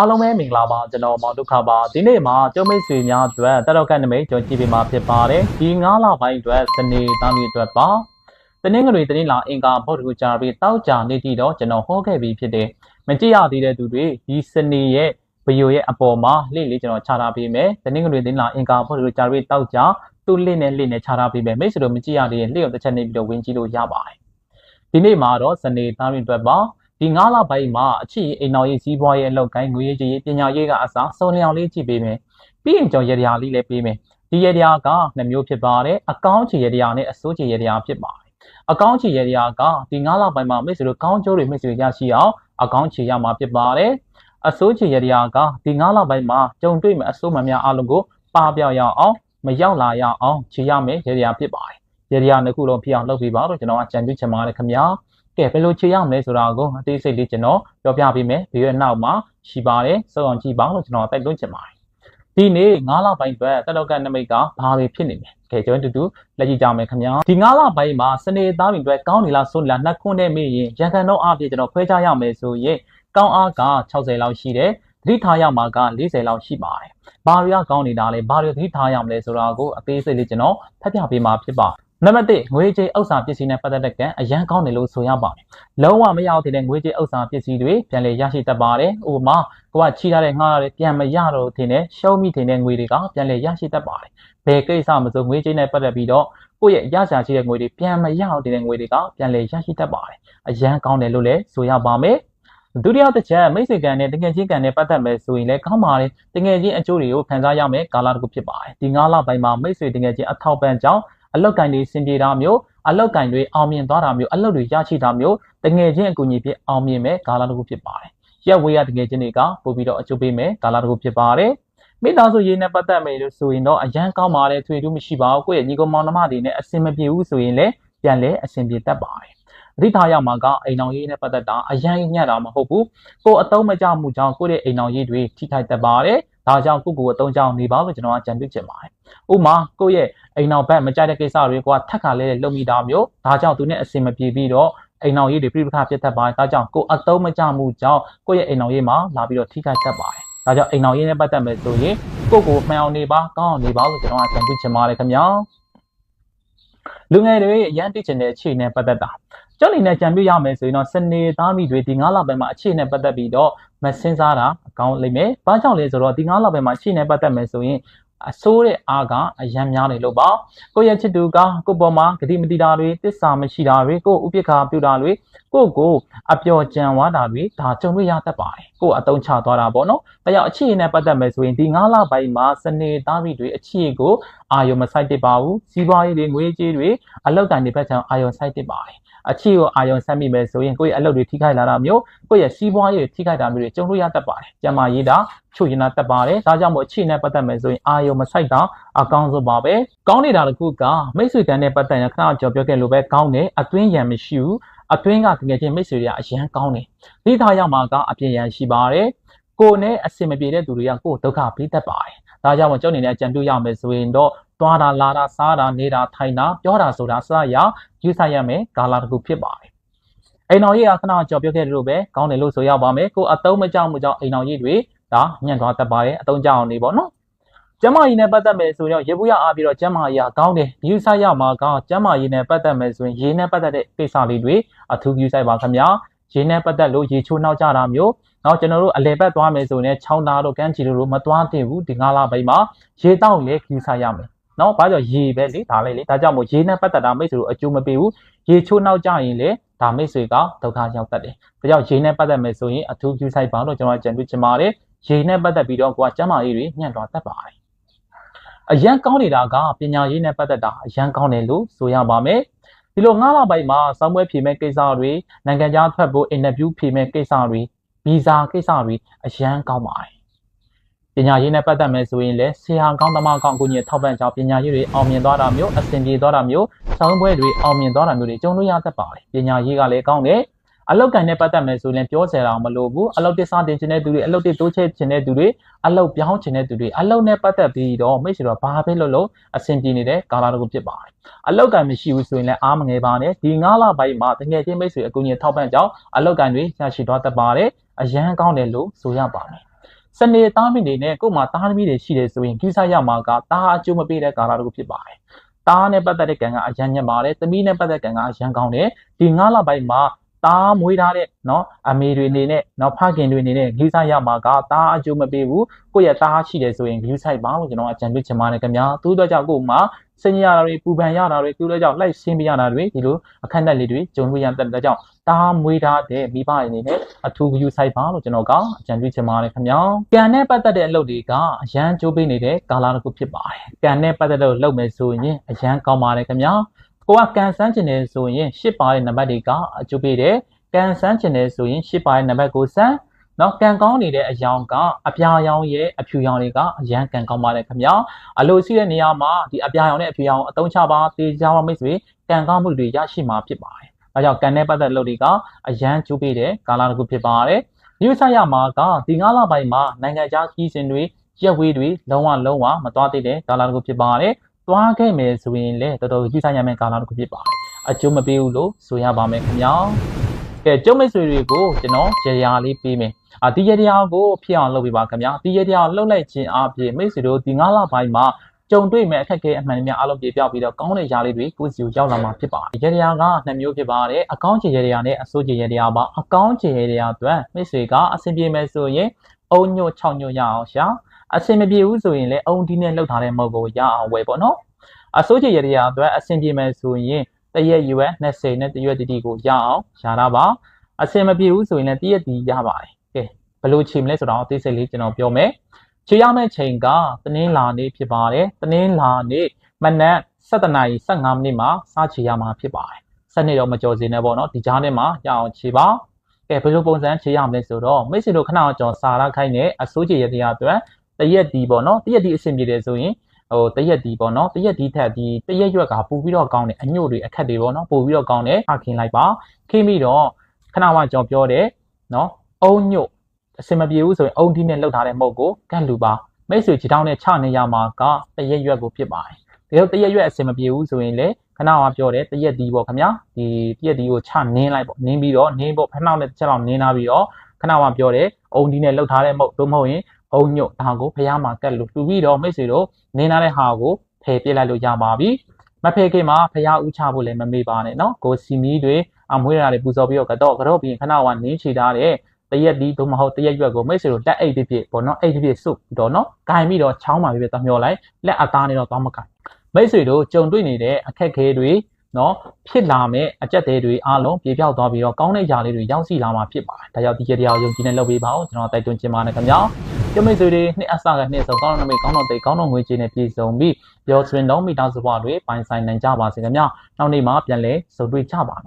အားလုံးပဲမင်္ဂလာပါကျွန်တော်မောင်ဒုက္ခပါဒီနေ့မှာကျုံမိတ်ဆွေများအတွက်တက်တော့ကနမိတ်ကျွန်တော်ကြည့်ပေးမှာဖြစ်ပါတယ်ဒီ9လပိုင်းအတွက်စနေသားမျိုးအတွက်ပါတနင်္ဂနွေတနင်္လာအင်္ဂါဘုဒ္ဓဂူကြာပြီးတောက်ကြနေတိတော့ကျွန်တော်ဟောခဲ့ပြီးဖြစ်တယ်မကြည့်ရသေးတဲ့သူတွေဒီစနေရဲ့ဗီဒီယိုရဲ့အပေါ်မှာလိလေးကျွန်တော်ချထားပေးမယ်တနင်္ဂနွေတနင်္လာအင်္ဂါဘုဒ္ဓဂူကြာပြီးတောက်ကြသူ့လိနဲ့လိနဲ့ချထားပေးမယ်မိတ်ဆွေတို့မကြည့်ရသေးရင်လိကိုတစ်ချက်နေပြီးတော့ဝင်ကြည့်လို့ရပါတယ်ဒီနေ့မှာတော့စနေသားမျိုးအတွက်ပါ ဒီ9လပိုင်းမှာအချစ်အိမ်တော်ရေးစည်းပွားရေးအလုပ်ကိုင်းငွေရေးကြေးရေးပညာရေးကအစားစုံလျောင်လေးကြည့်ပေးမယ်ပြီးရင်ကျွန်တော်ရတရားလေးလည်းပေးမယ်ဒီရတရားကနှစ်မျိုးဖြစ်ပါတယ်အကောင့်ချေရတရားနဲ့အစိုးချေရတရားဖြစ်ပါတယ်အကောင့်ချေရတရားကဒီ9လပိုင်းမှာမိတ်ဆွေတို့ကောင်းကျိုးတွေမိတ်ဆွေရရှိအောင်အကောင့်ချေရမှာဖြစ်ပါတယ်အစိုးချေရတရားကဒီ9လပိုင်းမှာကြုံတွေ့မဲ့အစိုးမများအလုံးကိုပါပြောက်ရအောင်မရောက်လာရအောင်ခြေရမယ်ရတရားဖြစ်ပါတယ်ရတရားနှစ်ခုလုံးဖြစ်အောင်လုပ်ပေးပါတော့ကျွန်တော်အကြံပြုချင်ပါတယ်ခင်ဗျာ ကဲဘယ်လိုခြေရမလဲဆိုတာကိုအသေးစိတ်လေးကျွန်တော်ပြောပြပေးမယ်ဒီရဲ့နောက်မှာရှိပါတယ်စောအောင်ကြည့်ပါလို့ကျွန်တော်တိုက်တွန်းချင်ပါတယ်ဒီနေ့9လပိုင်းအတွက်တက်တော့ကနမိတ်ကဘာတွေဖြစ်နေလဲကဲကျွန်တော်တူတူလက်ကြည့်ကြမယ်ခင်ဗျာဒီ9လပိုင်းမှာစနေသားတွေအတွက်ကောင်းနေလားဆိုးနေလားနှက်ခွန်းနဲ့မေးရင်ရန်ကန်တော့အပြည့်ကျွန်တော်ခွဲခြားရမယ်ဆိုရင်ကောင်းအားက60လောက်ရှိတယ်သတိထားရမှာက40လောက်ရှိပါတယ်ဘာတွေကကောင်းနေတာလဲဘာတွေသတိထားရမလဲဆိုတာကိုအသေးစိတ်လေးကျွန်တော်ဖတ်ပြပေးမှာဖြစ်ပါတယ် နံပါတ်1ငွေကြေးဥစ္စာပစ္စည်းနဲ့ပတ်သက်တဲ့ကံအရန်ကောင်းတယ်လို့ဆိုရပါတယ်။လုံးဝမရတဲ့ငွေကြေးဥစ္စာပစ္စည်းတွေပြန်လည်ရရှိတတ်ပါတယ်။ဥပမာကိုကချီထားတဲ့ငှားရတဲ့ပြန်မရတော့တဲ့နဲ့ရှုံးမိတဲ့ငွေတွေကပြန်လည်ရရှိတတ်ပါတယ်။ဘယ်ကိစ္စမဆိုငွေကြေးနဲ့ပတ်သက်ပြီးတော့ကိုယ့်ရဲ့ရရှာရှိတဲ့ငွေတွေပြန်မရတော့တဲ့ငွေတွေကပြန်လည်ရရှိတတ်ပါတယ်။အရန်ကောင်းတယ်လို့လည်းဆိုရပါမယ်။ဒုတိယတစ်ချက်မိတ်ဆွေကံနဲ့တကယ်ချင်းကံနဲ့ပတ်သက်မယ်ဆိုရင်လည်းကောင်းပါတယ်တကယ်ချင်းအကျိုးတွေကိုခံစားရမယ်ကာလတစ်ခုဖြစ်ပါတယ်ဒီ9လပိုင်းမှာမိတ်ဆွေတကယ်ချင်းအထောက်ပံ့ကြောင်း အလောက်ကင်တွေစင်ပြေတာမျိုးအလောက်ကင်တွေအောင်မြင်သွားတာမျိုးအလုပ်တွေရရှိတာမျိုးတငယ်ချင်းအကူအညီဖြစ်အောင်မြင်မဲ့ကာလတစ်ခုဖြစ်ပါတယ်။ရက်ဝေးရတငယ်ချင်းတွေကပို့ပြီးတော့အကျိုးပေးမဲ့ကာလတစ်ခုဖြစ်ပါတယ်။မိသားစုရေးနဲ့ပတ်သက်မယ်လို့ဆိုရင်တော့အရန်ကောင်းပါတယ်ထွေထူးမရှိပါဘူးကိုယ့်ရဲ့ညီကောင်မောင်နှမတွေနဲ့အဆင်မပြေဘူးဆိုရင်လည်းပြန်လဲအဆင်ပြေတတ်ပါတယ်။အဓိထားရမှာကအိမ်အောင်ရေးနဲ့ပတ်သက်တာအရန်ညံ့တာမဟုတ်ဘူး။ကိုယ်အတုံးမကြမှုကြောင့်ကိုယ့်ရဲ့အိမ်အောင်ရေးတွေထိခိုက်တတ်ပါတယ်။ ဒါကြောင့်ကိုကိုအတုံးကြောင့်နေပါလို့ကျွန်တော်ကကြံပြုချင်ပါတယ်။ဥမာကိုယ့်ရဲ့အိမ်နောက်ဘက်မကြိုက်တဲ့ကိစ္စတွေကထက်ကလေးလုံမိတာမျိုးဒါကြောင့်သူနဲ့အဆင်မပြေပြီးတော့အိမ်နောက်ရေးတွေပြိပခဖြစ်တတ်ပါတယ်။ဒါကြောင့်ကိုအတုံးမကြမှုကြောင့်ကိုယ့်ရဲ့အိမ်နောက်ရေးမှာလာပြီးတော့ထိခိုက်တတ်ပါတယ်။ဒါကြောင့်အိမ်နောက်ရေးနဲ့ပတ်သက်မယ်ဆိုရင်ကိုကိုမှန်အောင်နေပါကောင်းအောင်နေပါလို့ကျွန်တော်ကကြံပြုချင်ပါတယ်ခင်ဗျာ။လူငယ်တွေအရန်တိချင်တဲ့အခြေအနေပတ်သက်တာ ကျောင်းနေနဲ့ကြံပြရမယ်ဆိုရင်တော့စနေသားမိတွေဒီ9လပိုင်းမှာအခြေအနေပတ်သက်ပြီးတော့မစင်စားတာအကောင်းလိမ့်မယ်။ဘာကြောင့်လဲဆိုတော့ဒီ9လပိုင်းမှာအခြေအနေပတ်သက်မယ်ဆိုရင်အစိုးတဲ့အားကအယံများနေလို့ပါကိုယ့်ရဲ့ချစ်သူကကိုယ့်ပေါ်မှာဂတိမတိတာတွေတစ္ဆာမရှိတာတွေကိုယ့်ဥပိ္ပခာပြုတာတွေကိုယ့်ကိုအပျော်ကြံဝါတာတွေဒါကြုံတွေ့ရတတ်ပါတယ်ကိုယ့်အတုံးချသွားတာပေါ့နော်ဒါကြောင့်အခြေအနေနဲ့ပတ်သက်မယ်ဆိုရင်ဒီ9လပိုင်းမှာစနေသားမိတွေအခြေကိုအာယုံမဆိုင်တပါဘူးစီးပွားရေးတွေငွေကြေးတွေအလောက်ကန်တွေဘက်ချောင်အာယုံဆိုင်တပါတယ် အခြေကိုအာယုံဆက်မိမယ်ဆိုရင်ကိုယ့်ရဲ့အလုပ်တွေထိခိုက်လာတာမျိုးကိုယ့်ရဲ့စီးပွားရေးတွေထိခိုက်တာမျိုးတွေကြုံလို့ရတတ်ပါတယ်။ကျမရေးတာချို့ရင်တာတက်ပါတယ်။ဒါကြောင့်မို့အခြေနဲ့ပတ်သက်မယ်ဆိုရင်အာယုံမဆိုင်တာအကောင်းဆုံးပါပဲ။ကောင်းနေတာတခုကမိတ်ဆွေတန်းနဲ့ပတ်သက်ရင်ခဏကြော်ပြောခဲ့လို့ပဲကောင်းတယ်။အတွင်းရံမရှိဘူး။အတွင်းကတကယ်ချင်းမိတ်ဆွေတွေကအရန်ကောင်းတယ်။ဒီထားရမှာကအပြည့်ရန်ရှိပါတယ်။ကိုယ်နဲ့အဆင်မပြေတဲ့သူတွေကကိုယ်ဒုက္ခပေးတတ်ပါတယ်။ဒါကြောင့်မို့ကျောင်းနေတဲ့အကြံပြုရမယ်ဆိုရင်တော့ သွားတာလာတာစားတာနေတာထိုင်တာပြောတာဆိုတာစရယူဆိုင်ရမယ်ဂါလာတစ်ခုဖြစ်ပါတယ်အိမ်တော်ကြီးကခဏကြော်ပြောခဲ့တယ်လို့ပဲကောင်းတယ်လို့ဆိုရပါမယ်ကိုအတုံးမကြောက်မှုကြောင့်အိမ်တော်ကြီးတွေဒါညံ့သွားတတ်ပါတယ်အတုံးကြောက်အောင်နေပေါ့နော်ကျမကြီးနဲ့ပတ်သက်မယ်ဆိုရင်ရေဘူးရအားပြီးတော့ကျမကြီးကကောင်းတယ်ယူဆိုင်ရမှာကကျမကြီးနဲ့ပတ်သက်မယ်ဆိုရင်ရေနဲ့ပတ်သက်တဲ့ကိစ္စလေးတွေအထူးယူဆိုင်ပါခင်ဗျာရေနဲ့ပတ်သက်လို့ရေချိုးနှောက်ကြတာမျိုးနောက်ကျွန်တော်တို့အလဲဘက်သွားမယ်ဆိုရင်ချောင်းသားတို့ကန်းချီတို့မသွားသင့်ဘူးဒီငါးလပိုင်းမှာရေတောက်လေယူဆိုင်ရမယ် နော်ဘာကြောင့်ရေပဲလေဒါလေးလေဒါကြောင့်မို့ရေနဲ့ပတ်သက်တာမိတ်ဆွေတို့အကျိုးမပေးဘူးရေချိုးနောက်ကြရင်လေဒါမိတ်ဆွေကဒုက္ခရောက်တတ်တယ်ဒါကြောင့်ရေနဲ့ပတ်သက်မယ်ဆိုရင်အထူးပြုဆိုင်ပါလို့ကျွန်တော်ကြံပြချင်ပါတယ်ရေနဲ့ပတ်သက်ပြီးတော့ကိုကကျမ်းမာရေးတွေညံ့သွားတတ်ပါတယ်အရန်ကောင်းနေတာကပညာရေးနဲ့ပတ်သက်တာအရန်ကောင်းတယ်လို့ဆိုရပါမယ်ဒီလိုငါးလပိုင်းမှာစောင်းပွဲဖြေမဲ့ကိစ္စတွေနိုင်ငံခြားထွက်ဖို့အင်တာဗျူးဖြေမဲ့ကိစ္စတွေဗီဇာကိစ္စတွေအရန်ကောင်းပါတယ် ပညာရေးနဲ့ပတ်သက်မယ်ဆိုရင်လည်းဆရာကောင်းသမားကောင်းကိုကြီးထောက်ပံ့ကြောင်းပညာရေးတွေအောင်မြင်သွားတာမျိုးအဆင်ပြေသွားတာမျိုးဆောင်းပွဲတွေအောင်မြင်သွားတာမျိုးတွေကြုံလို့ရတတ်ပါတယ်ပညာရေးကလည်းကောင်းတယ်အလောက်ကန်နဲ့ပတ်သက်မယ်ဆိုရင်ပြောစရာတော့မလိုဘူးအလောက်တစ်စားတင်ချင်တဲ့သူတွေအလောက်တစ်တိုးချဲ့ချင်တဲ့သူတွေအလောက်ပြောင်းချင်တဲ့သူတွေအလောက်နဲ့ပတ်သက်ပြီးတော့မိတ်ဆွေတော့ဘာပဲလုပ်လို့အဆင်ပြေနေတဲ့ကာလာတကူဖြစ်ပါတယ်အလောက်ကန်မရှိဘူးဆိုရင်လည်းအားမငယ်ပါနဲ့ဒီ9လပိုင်းမှာတကယ်ချင်းမိတ်ဆွေအကူအညီထောက်ပံ့ကြောင်းအလောက်ကန်တွေရရှိသွားတတ်ပါတယ်အရန်ကောင်းတယ်လို့ဆိုရပါမယ် စနေသားမိတွေနဲ့ကို့မှာသားသမီးတွေရှိတယ်ဆိုရင်ကိစ္စရမှာကတားအကျိုးမပေးတဲ့ကာလတစ်ခုဖြစ်ပါတယ်တားနဲ့ပတ်သက်တဲ့ကံကအရန်ညက်ပါတယ်သမီးနဲ့ပတ်သက်တဲ့ကံကအရန်ကောင်းတယ်ဒီငါးလပိုင်းမှာ တားမွေးထားတဲ့เนาะအမေတွေအနေနဲ့เนาะဖခင်တွေအနေနဲ့ကိစ္စရမှာကတားအကျိုးမပေးဘူးကိုယ့်ရဲ့တားရှိတယ်ဆိုရင် view site ပါလို့ကျွန်တော်အကြံပြုချင်ပါတယ်ခင်ဗျာသူတို့ကြောင့်ကို့မှာစင်ရတာတွေပူပန်ရတာတွေသူတို့ကြောင့်လိုက်ရှင်းပြရတာတွေဒီလိုအခက်အခဲလေးတွေဂျုံလို့ရတဲ့ကြောင့်တားမွေးထားတဲ့မိဘတွေအနေနဲ့အထူး view site ပါလို့ကျွန်တော်ကအကြံပြုချင်ပါတယ်ခင်ဗျာကံနဲ့ပတ်သက်တဲ့အလုပ်တွေကအရန်ကြိုးပေးနေတဲ့ကာလတစ်ခုဖြစ်ပါတယ်ကံနဲ့ပတ်သက်တဲ့လုပ်မယ်ဆိုရင်အရန်ကောင်းပါတယ်ခင်ဗျာ ကိုကကန်ဆန်းကျင်တယ်ဆိုရင်ရှစ်ပါတဲ့နံပါတ်တွေကအကျိုးပေးတယ်ကန်ဆန်းကျင်တယ်ဆိုရင်ရှစ်ပါတဲ့နံပါတ်ကိုစမ်းနော်ကံကောင်းနေတဲ့အယောင်ကအပြာရောင်ရဲ့အဖြူရောင်တွေကအရန်ကံကောင်းပါတယ်ခင်ဗျာအလိုရှိတဲ့နေရာမှာဒီအပြာရောင်နဲ့အဖြူရောင်အသုံးချပါတေးကြပါမိတ်ဆွေကံကောင်းမှုတွေရရှိမှာဖြစ်ပါတယ်ဒါကြောင့်ကံနဲ့ပတ်သက်လုပ်တွေကအရန်ကျိုးပေးတဲ့ကာလတစ်ခုဖြစ်ပါတယ်ဒီဥစ္စာရမှာကဒီငါးလပိုင်းမှာနိုင်ငံခြားခီးစဉ်တွေရက်ဝေးတွေလုံးဝလုံးဝမသွားသေးတဲ့ကာလတစ်ခုဖြစ်ပါတယ် သွားခဲ့မယ်ဆိုရင်လည်းတော်တော်ကြီးစားရမယ့်ကာလတစ်ခုဖြစ်ပါတယ်အကျိုးမပေးဘူးလို့ဆိုရပါမယ်ခင်ဗျာကဲကျုံမိတ်ဆွေတွေကိုကျွန်တော်ရေရာလေးပေးမယ်အာဒီရတရားကိုဖြစ်အောင်လုပ်ပေးပါခင်ဗျာဒီရတရားလှုပ်လိုက်ခြင်းအပြင်မိတ်ဆွေတို့ဒီ9လပိုင်းမှာကြုံတွေ့မဲ့အခက်အခဲအမှန်တည်းအလုံးပြေပြောက်ပြီးတော့ကောင်းတဲ့ຢာလေးတွေကိုယ့်စီကိုရောက်လာမှာဖြစ်ပါတယ်ရတရားကနှစ်မျိုးဖြစ်ပါတယ်အကောင်းချေရတရားနဲ့အဆိုးချေရတရားပါအကောင်းချေရတရားအတွက်မိတ်ဆွေကအဆင်ပြေမယ်ဆိုရင်အုံညွတ်6ညွတ်ရအောင်ရှာ အဆင်မပြေဘူးဆိုရင်လည်းအုံဒီနဲ့လှုပ်ထားတဲ့မုတ်ကိုရအောင်ဝယ်ပေါ့နော်အစိုးချေရတရားအတွက်အဆင်ပြေမယ်ဆိုရင်တရက်ရွယ်20နဲ့တရွက်တီတီကိုရအောင်ရှာတာပါအဆင်မပြေဘူးဆိုရင်လည်းတရက်တီရပါတယ်ကဲဘယ်လိုချိန်မလဲဆိုတော့အသေးစိတ်လေးကျွန်တော်ပြောမယ်ခြေရမယ့်ချိန်ကတနင်္လာနေ့ဖြစ်ပါတယ်တနင်္လာနေ့မနက်7:15မိနစ်မှာစခြေရမှာဖြစ်ပါတယ်စနေတော့မကြော်စင်းနဲ့ပေါ့နော်ဒီကြားထဲမှာရအောင်ခြေပါကဲဘယ်လိုပုံစံခြေရမလဲဆိုတော့မိတ်ဆွေတို့ခဏကြော်စာရခိုင်းနေအစိုးချေရတရားအတွက် တရက်ဒီပေါ့နော်တရက်ဒီအဆင်ပြေတယ်ဆိုရင်ဟိုတရက်ဒီပေါ့နော်တရက်ဒီထက်ဒီတရက်ရွက်ကပို့ပြီးတော့ကောင်းတယ်အညို့တွေအခက်တွေပေါ့နော်ပို့ပြီးတော့ကောင်းတယ်အခင်းလိုက်ပါခိပြီးတော့ခဏမှကြော်ပြောတယ်နော်အုံညို့အစင်မပြေဘူးဆိုရင်အုံဒီနဲ့လှုပ်ထားတဲ့မုတ်ကိုကန့်လူပါမိတ်ဆွေခြေထောက်နဲ့ချနေရမှာကတရက်ရွက်ကိုဖြစ်ပါတယ်ဒီလိုတရက်ရွက်အစင်မပြေဘူးဆိုရင်လေခဏမှပြောတယ်တရက်ဒီပေါ့ခင်ဗျာဒီတရက်ဒီကိုချနင်းလိုက်ပေါ့နင်းပြီးတော့နင်းပေါ့ဖက်နောက်နဲ့တစ်ချက်လောက်နင်းလာပြီးတော့ခဏမှပြောတယ်အုံဒီနဲ့လှုပ်ထားတဲ့မုတ်တို့မဟုတ်ရင် အုံညွတ်ဒါကိုဖះမှာကတ်လို့တူပြီးတော့မိတ်ဆွေတို့နင်းလာတဲ့ဟာကိုဖယ်ပြစ်လိုက်လို့ရပါပြီမဖယ်ခင်မှာဖះဥချဖို့လည်းမမေ့ပါနဲ့နော်ကိုစီမီတွေအမွေးရတာတွေပူဇော်ပြီးတော့ကတော့ကတော့ပြီးရင်ခဏကနင်းချီထားတဲ့တရက်ဒီသို့မဟုတ်တရက်ရွက်ကိုမိတ်ဆွေတို့တက်အိတ်တစ်ပြည့်ပေါ့နော်အိတ်တစ်ပြည့်စုပ်တော့နော်ဂိုင်ပြီးတော့ချောင်းမှာပြပြသမျောလိုက်လက်အသားနဲ့တော့သွားမကင်မိတ်ဆွေတို့ကြုံတွေ့နေတဲ့အခက်ခဲတွေနော်ဖြစ်လာမဲ့အကြက်သေးတွေအားလုံးပြေပြောက်သွားပြီးတော့ကောင်းတဲ့ຢာလေးတွေရောက်ရှိလာမှာဖြစ်ပါတယ်။ဒါကြောင့်ဒီကြေတရားကိုယုံကြည်နဲ့လုပ်ပေးပါအောင်ကျွန်တော်တိုက်တွန်းချင်ပါတယ်ခင်ဗျာ။ ကျမိတ်ဆွေတွေနှစ်အစကနှစ်ဆုံးကောင်းတဲ့နမိတ်ကောင်းတော့တိတ်ကောင်းတော့ငွေချင်းနဲ့ပြည်စုံပြီးပြောစရင်တော့မိသားစုဘဝတွေပိုင်ဆိုင်နိုင်ကြပါစေခင်ဗျာနောက်နေ့မှာပြန်လဲစုံတွေ့ကြပါမယ်